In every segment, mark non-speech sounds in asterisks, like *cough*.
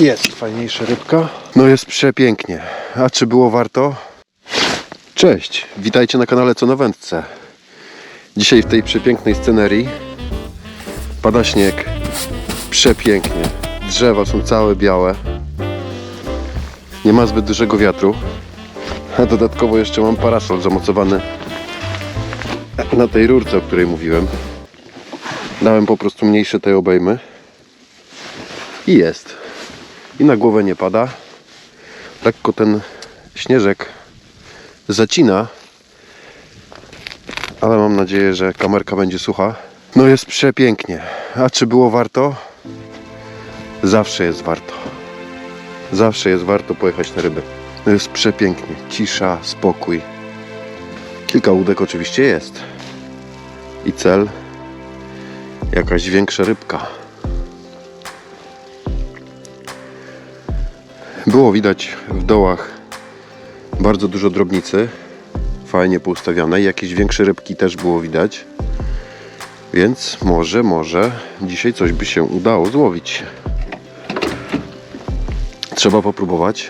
Jest fajniejsza rybka. No jest przepięknie. A czy było warto? Cześć, witajcie na kanale Co na Wędce. Dzisiaj w tej przepięknej scenerii pada śnieg. Przepięknie. Drzewa są całe białe. Nie ma zbyt dużego wiatru. A dodatkowo jeszcze mam parasol zamocowany na tej rurce, o której mówiłem. Dałem po prostu mniejsze tej obejmy. I jest. I na głowę nie pada. Lekko ten śnieżek zacina. Ale mam nadzieję, że kamerka będzie sucha. No jest przepięknie. A czy było warto? Zawsze jest warto. Zawsze jest warto pojechać na ryby. No jest przepięknie. Cisza, spokój. Kilka łódek oczywiście jest. I cel jakaś większa rybka. Było widać w dołach bardzo dużo drobnicy, fajnie poustawianej. Jakieś większe rybki też było widać. Więc może, może dzisiaj coś by się udało złowić. Trzeba popróbować.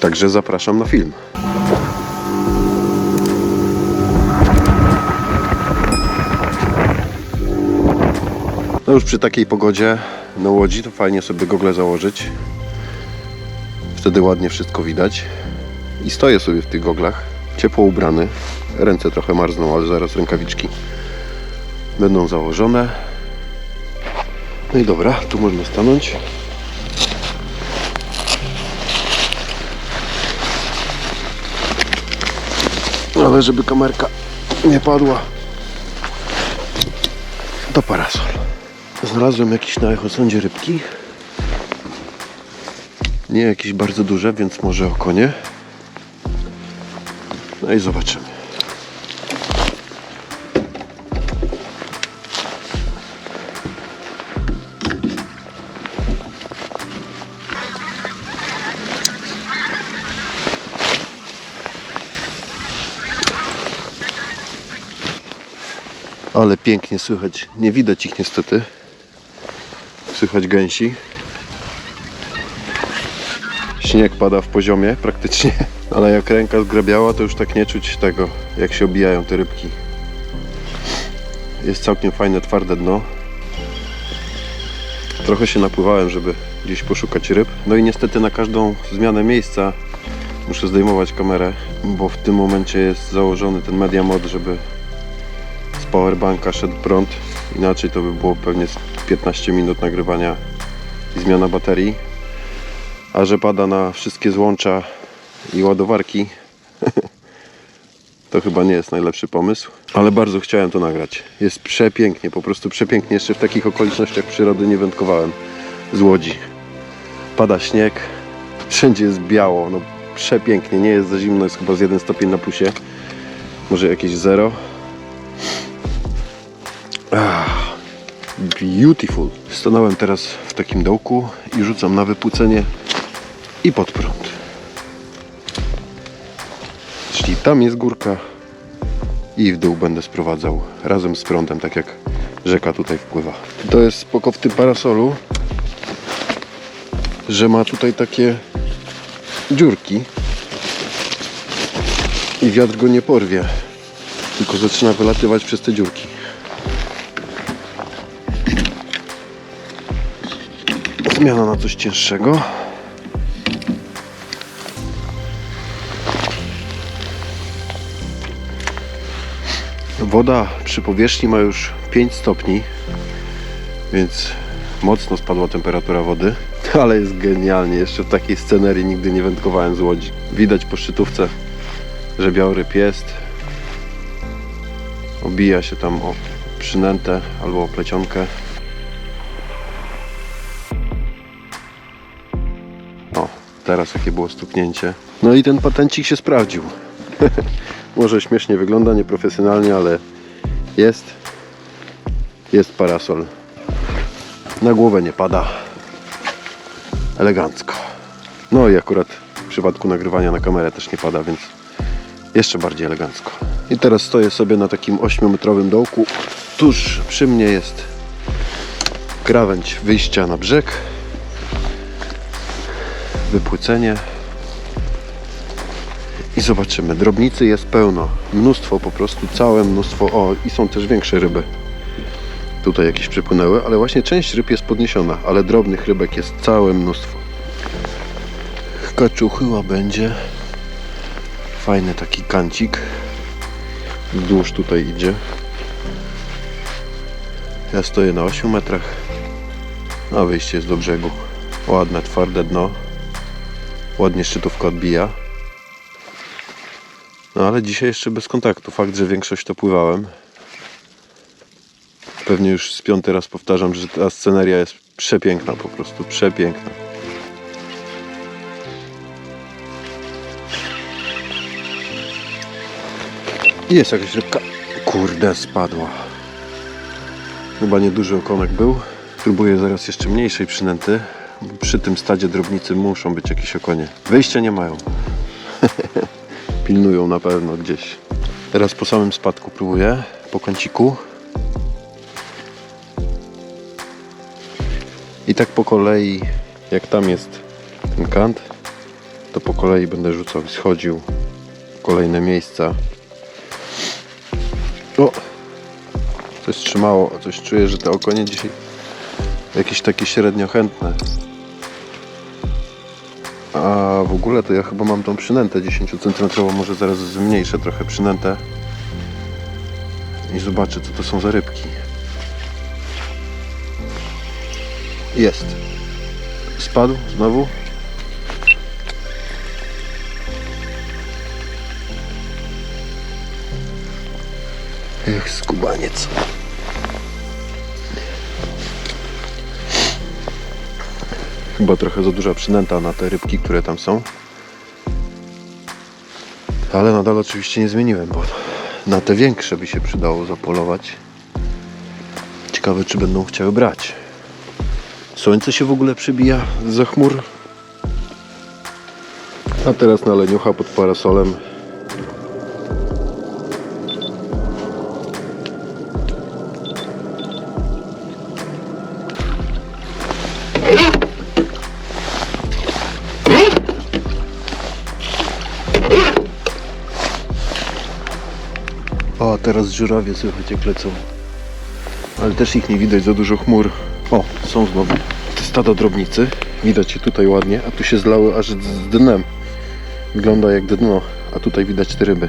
Także zapraszam na film. Już przy takiej pogodzie na łodzi to fajnie sobie gogle założyć. Wtedy ładnie wszystko widać. I stoję sobie w tych goglach, ciepło ubrany. Ręce trochę marzną, ale zaraz rękawiczki będą założone. No i dobra, tu można stanąć. Ale żeby kamerka nie padła, to parasol. Znalazłem jakieś na echosądzie rybki. Nie jakieś bardzo duże, więc może okonie. No i zobaczymy. Ale pięknie słychać. Nie widać ich niestety. Słychać gęsi. Śnieg pada w poziomie praktycznie, *laughs* ale jak ręka zgrabiała, to już tak nie czuć tego, jak się obijają te rybki. Jest całkiem fajne, twarde dno. Trochę się napływałem, żeby gdzieś poszukać ryb. No i niestety na każdą zmianę miejsca muszę zdejmować kamerę, bo w tym momencie jest założony ten media mod, żeby z powerbanka szedł prąd. Inaczej to by było pewnie z 15 minut nagrywania i zmiana baterii. A że pada na wszystkie złącza i ładowarki, *laughs* to chyba nie jest najlepszy pomysł. Ale bardzo chciałem to nagrać. Jest przepięknie, po prostu przepięknie. Jeszcze w takich okolicznościach przyrody nie wędkowałem z łodzi. Pada śnieg, *laughs* wszędzie jest biało, no przepięknie. Nie jest za zimno, jest chyba z 1 stopień na plusie. Może jakieś zero. Ah, beautiful. Stanąłem teraz w takim dołku i rzucam na wypłucenie i pod prąd. Czyli tam jest górka i w dół będę sprowadzał razem z prądem, tak jak rzeka tutaj wpływa. To jest spoko w tym parasolu, że ma tutaj takie dziurki i wiatr go nie porwie, tylko zaczyna wylatywać przez te dziurki. Zmiana na coś cięższego. Woda przy powierzchni ma już 5 stopni, więc mocno spadła temperatura wody, *laughs* ale jest genialnie. Jeszcze w takiej scenerii nigdy nie wędkowałem z łodzi. Widać po szczytówce, że białoryb jest. Obija się tam o przynętę albo o plecionkę. Teraz jakie było stuknięcie. No i ten patencik się sprawdził. *laughs* Może śmiesznie wygląda, nieprofesjonalnie, ale jest. Jest parasol. Na głowę nie pada. Elegancko. No i akurat w przypadku nagrywania na kamerę też nie pada, więc jeszcze bardziej elegancko. I teraz stoję sobie na takim 8-metrowym dołku. Tuż przy mnie jest krawędź wyjścia na brzeg. Wypłycenie. I zobaczymy. Drobnicy jest pełno. Mnóstwo po prostu, całe mnóstwo. O, i są też większe ryby. Tutaj jakieś przypłynęły, ale właśnie część ryb jest podniesiona, ale drobnych rybek jest całe mnóstwo. Kaczuchyła będzie. Fajny taki kancik. Wzdłuż tutaj idzie. Ja stoję na 8 metrach. A wyjście jest do brzegu. Ładne, twarde dno. Ładnie szczytówka odbija. No ale dzisiaj jeszcze bez kontaktu. Fakt, że większość to pływałem. Pewnie już z piąty raz powtarzam, że ta sceneria jest przepiękna po prostu. Przepiękna. Jest jakaś rybka. Kurde, spadła. Chyba nieduży okonek był. Spróbuję zaraz jeszcze mniejszej przynęty. Przy tym stadzie drobnicy muszą być jakieś okonie. Wyjścia nie mają. *laughs* Pilnują na pewno gdzieś. Teraz po samym spadku próbuję. Po kąciku. I tak po kolei, jak tam jest ten kant, to po kolei będę rzucał i schodził w kolejne miejsca. O! Coś trzymało, coś czuję, że te okonie dzisiaj jakieś takie średnio chętne. Ogóle to ja chyba mam tą przynętę 10 cm, może zaraz zmniejszę trochę przynętę i zobaczę co to są za rybki. Jest. Spadł znowu. Ech, skubaniec. Chyba trochę za duża przynęta na te rybki, które tam są. Ale nadal oczywiście nie zmieniłem, bo na te większe by się przydało zapolować. Ciekawe, czy będą chciały brać. Słońce się w ogóle przybija za chmur. A teraz na leniucha pod parasolem. Teraz żurawie słychać jak lecą. Ale też ich nie widać, za dużo chmur. O, są znowu te stado drobnicy. Widać je tutaj ładnie, a tu się zlały aż z dnem. Wygląda jak dno, a tutaj widać te ryby.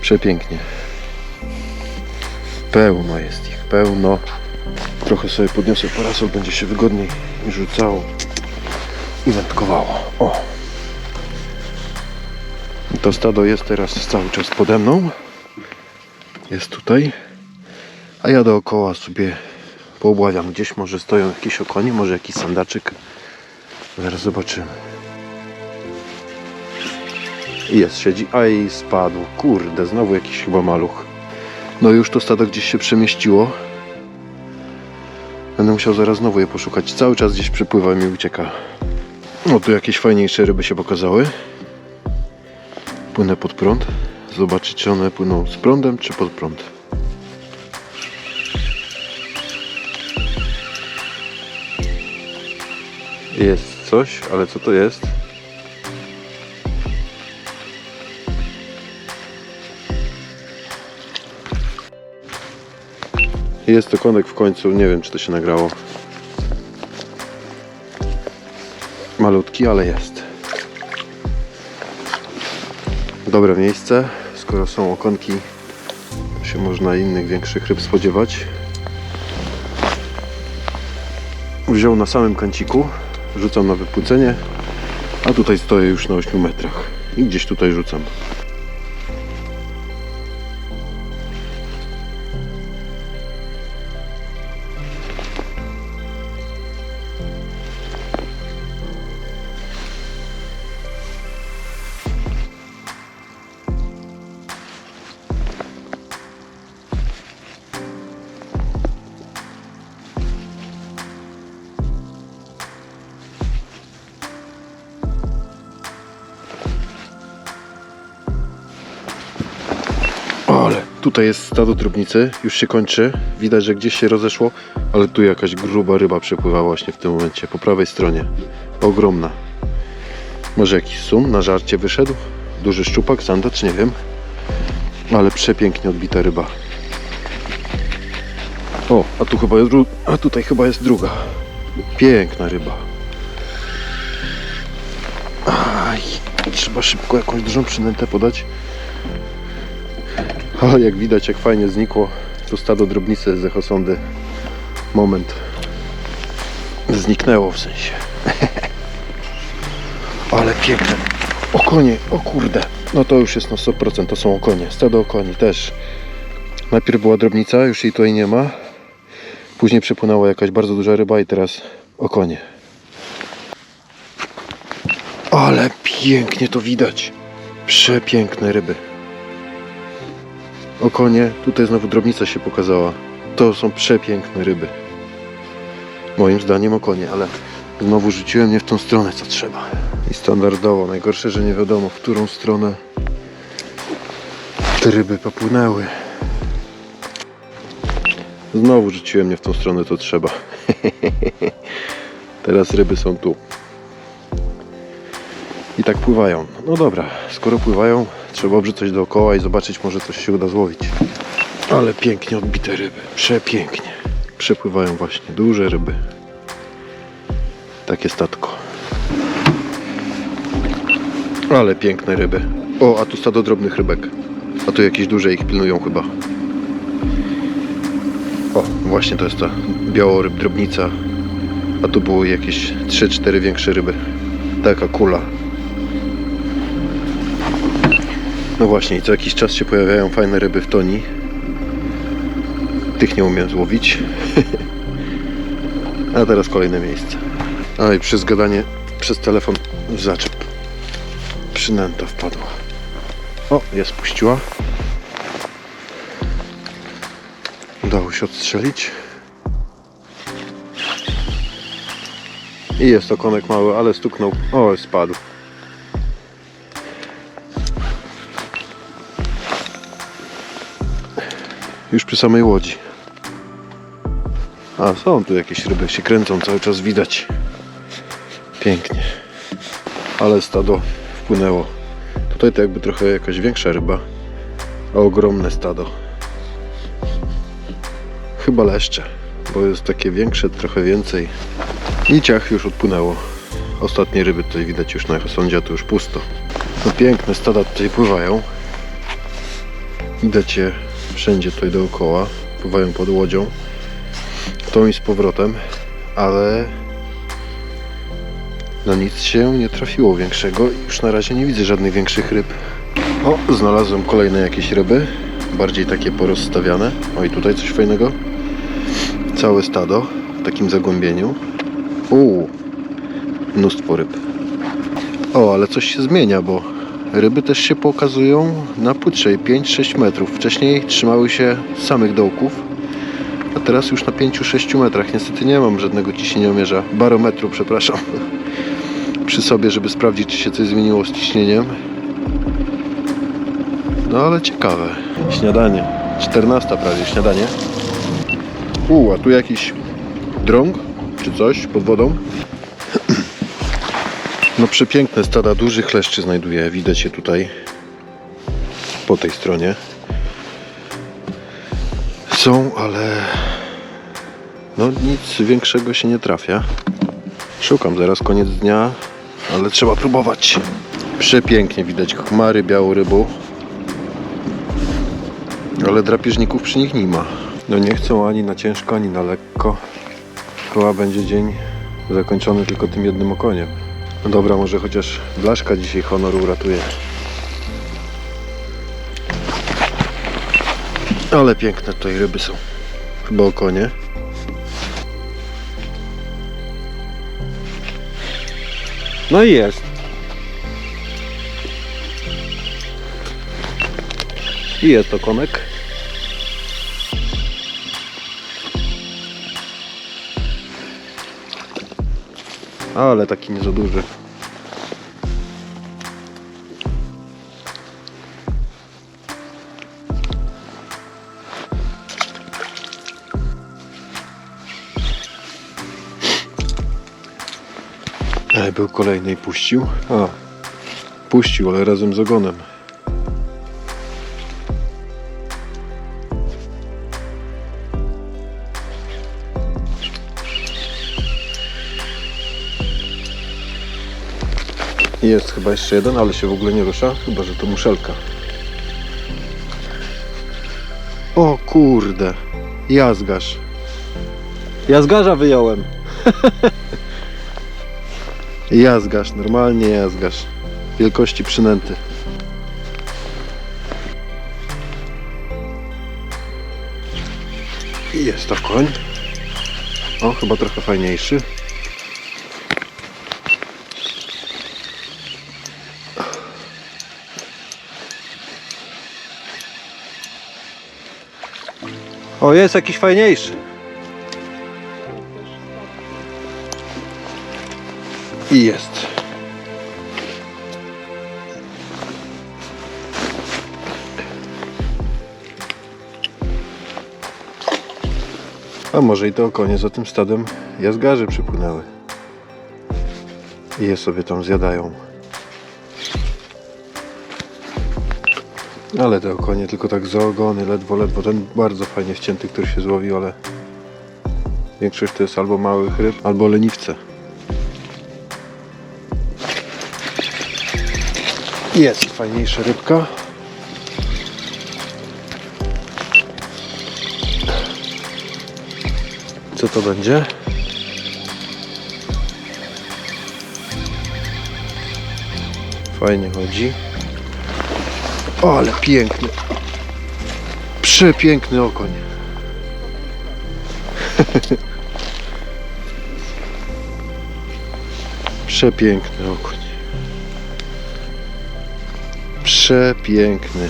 Przepięknie. Pełno jest ich, pełno. Trochę sobie podniosę parasol, będzie się wygodniej rzucało i wędkowało. O! To stado jest teraz cały czas pode mną. Jest tutaj. A ja dookoła sobie poobławiam. Gdzieś może stoją jakieś okonie, może jakiś sandaczyk. Zaraz zobaczymy. Jest, siedzi. A i spadł. Kurde, znowu jakiś chyba maluch. No już to stado gdzieś się przemieściło. Będę musiał zaraz znowu je poszukać. Cały czas gdzieś przypływa i mi ucieka. No tu jakieś fajniejsze ryby się pokazały. Płynę pod prąd. Zobaczyć czy one płyną z prądem czy pod prąd. Jest coś, ale co to jest? Jest to konek w końcu, nie wiem czy to się nagrało. Malutki, ale jest. Dobre miejsce. Skoro są okonki, to się można innych większych ryb spodziewać. Wziął na samym kanciku, rzucam na wypłucenie, a tutaj stoję już na 8 metrach i gdzieś tutaj rzucam. Tutaj jest stado drobnicy, już się kończy. Widać, że gdzieś się rozeszło, ale tu jakaś gruba ryba przepływa właśnie w tym momencie, po prawej stronie. Ogromna. Może jakiś sum na żarcie wyszedł? Duży szczupak, sandacz, nie wiem. Ale przepięknie odbita ryba. O, a tu chyba jest, a tutaj chyba jest druga. Piękna ryba. Aj, trzeba szybko jakąś dużą przynętę podać. Ale jak widać, jak fajnie znikło to stado drobnicy z echosondy. Moment. Zniknęło w sensie. *laughs* Ale piękne. Okonie, o kurde. No to już jest na 100%, to są okonie. Stado okoni też. Najpierw była drobnica, już jej tutaj nie ma. Później przepłynęła jakaś bardzo duża ryba i teraz okonie. Ale pięknie to widać. Przepiękne ryby. Okonie, tutaj znowu drobnica się pokazała. To są przepiękne ryby. Moim zdaniem okonie, ale znowu rzuciłem nie w tą stronę co trzeba. I standardowo, najgorsze, że nie wiadomo w którą stronę te ryby popłynęły. Znowu rzuciłem nie w tą stronę co trzeba. *laughs* Teraz ryby są tu. I tak pływają. No dobra, skoro pływają, trzeba obrzucać dookoła i zobaczyć, może coś się uda złowić. Ale pięknie odbite ryby. Przepięknie. Przepływają właśnie duże ryby. Takie statko. Ale piękne ryby. O, a tu stado drobnych rybek. A tu jakieś duże ich pilnują chyba. O, właśnie to jest ta białoryb drobnica. A tu były jakieś 3-4 większe ryby. Taka kula. No właśnie, i co jakiś czas się pojawiają fajne ryby w toni. Tych nie umiem złowić. *laughs* A teraz kolejne miejsce. A i przez gadanie przez telefon w zaczep. Przynęta wpadła. O, jest puściła. Udało się odstrzelić. I jest to konek mały, ale stuknął. O, spadł. Już przy samej łodzi. A są tu jakieś ryby, się kręcą, cały czas widać. Pięknie. Ale stado wpłynęło. Tutaj to jakby trochę jakaś większa ryba. A ogromne stado. Chyba leszcze, bo jest takie większe, trochę więcej. I ciach już odpłynęło. Ostatnie ryby tutaj widać już na sądzie, tu już pusto. No piękne stada tutaj pływają. Widać je wszędzie tutaj dookoła. Pływają pod łodzią. Tą i z powrotem, ale na nic się nie trafiło większego już na razie nie widzę żadnych większych ryb. O, znalazłem kolejne jakieś ryby, bardziej takie porozstawiane. O i tutaj coś fajnego. Całe stado w takim zagłębieniu. Uuu, mnóstwo ryb. O, ale coś się zmienia, bo ryby też się pokazują na płytszej 5-6 metrów. Wcześniej trzymały się samych dołków, a teraz już na 5-6 metrach. Niestety nie mam żadnego ciśnieniomierza, barometru, przepraszam, *laughs* przy sobie, żeby sprawdzić, czy się coś zmieniło z ciśnieniem. No ale ciekawe. Śniadanie. 14 prawie śniadanie. U, a tu jakiś drąg czy coś pod wodą. No przepiękne stada dużych leszczy znajduję. Widać je tutaj po tej stronie. Są, ale no nic większego się nie trafia. Szukam zaraz koniec dnia, ale trzeba próbować. Przepięknie widać chmary białorybu. Ale drapieżników przy nich nie ma. No nie chcą ani na ciężko, ani na lekko. Chyba będzie dzień zakończony tylko tym jednym okoniem. No dobra, może chociaż blaszka dzisiaj honor uratuje. Ale piękne tutaj ryby są. Chyba okonie. No i jest. I jest okonek. ale taki nie za duży. E, był kolejny i puścił. A, puścił, ale razem z ogonem. Jest chyba jeszcze jeden, ale się w ogóle nie rusza, chyba że to muszelka. O kurde, jazgarz. Jazgarza wyjąłem. *laughs* Jazgarz, normalnie jazgarz. Wielkości przynęty. Jest to koń. O, chyba trochę fajniejszy. O, jest jakiś fajniejszy. I jest. A może i to konie za tym stadem jazgarzy przypłynęły. I je sobie tam zjadają. Ale te konie tylko tak za ogony, ledwo, ledwo. Ten bardzo fajnie wcięty, który się złowił, ale większość to jest albo małych ryb, albo leniwce. Jest fajniejsza rybka. Co to będzie? Fajnie chodzi. O, ale piękny. Przepiękny okoń. *laughs* Przepiękny okoń. Przepiękny.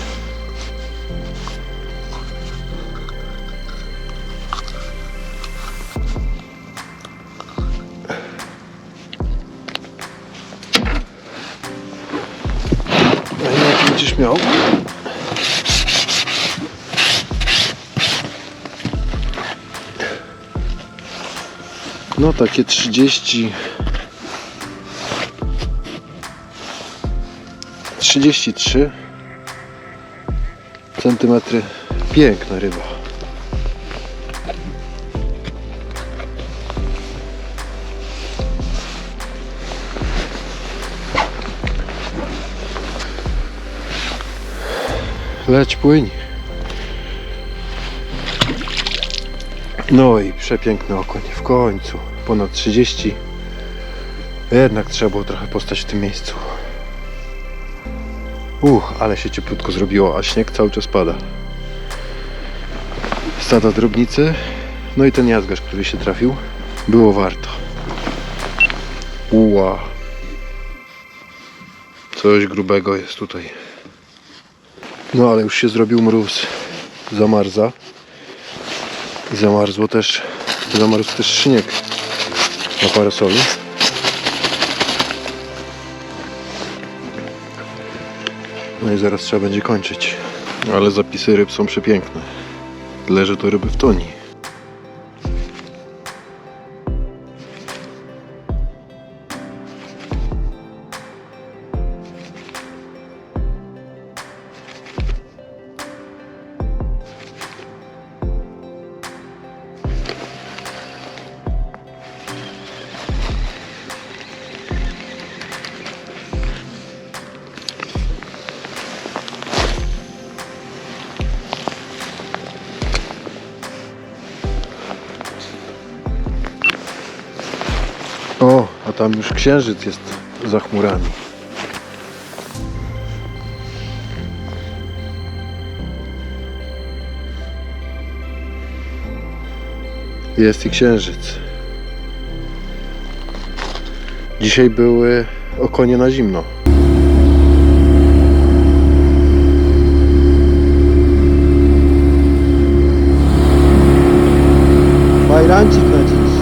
A jaki będziesz miał? No takie 30 33 centymetry. Piękna ryba. Leć płyń. No i przepiękny okoń. W końcu. Ponad 30. Jednak trzeba było trochę postać w tym miejscu. Uch, ale się cieplutko zrobiło, a śnieg cały czas pada. Stada drobnicy, no i ten jazgarz, który się trafił, było warto. Uła. Coś grubego jest tutaj. No ale już się zrobił mróz. Zamarza. Zamarzło też, zamarzł też śnieg na parasolu. No i zaraz trzeba będzie kończyć. Ale zapisy ryb są przepiękne. Tyle, że to ryby w toni. Tam już księżyc jest za chmurami. Jest i księżyc. Dzisiaj były okonie na zimno. Bajrancik na dziś.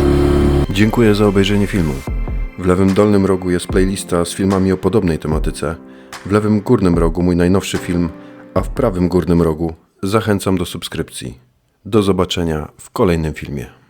Dziękuję za obejrzenie filmu. W lewym dolnym rogu jest playlista z filmami o podobnej tematyce. W lewym górnym rogu mój najnowszy film, a w prawym górnym rogu zachęcam do subskrypcji. Do zobaczenia w kolejnym filmie.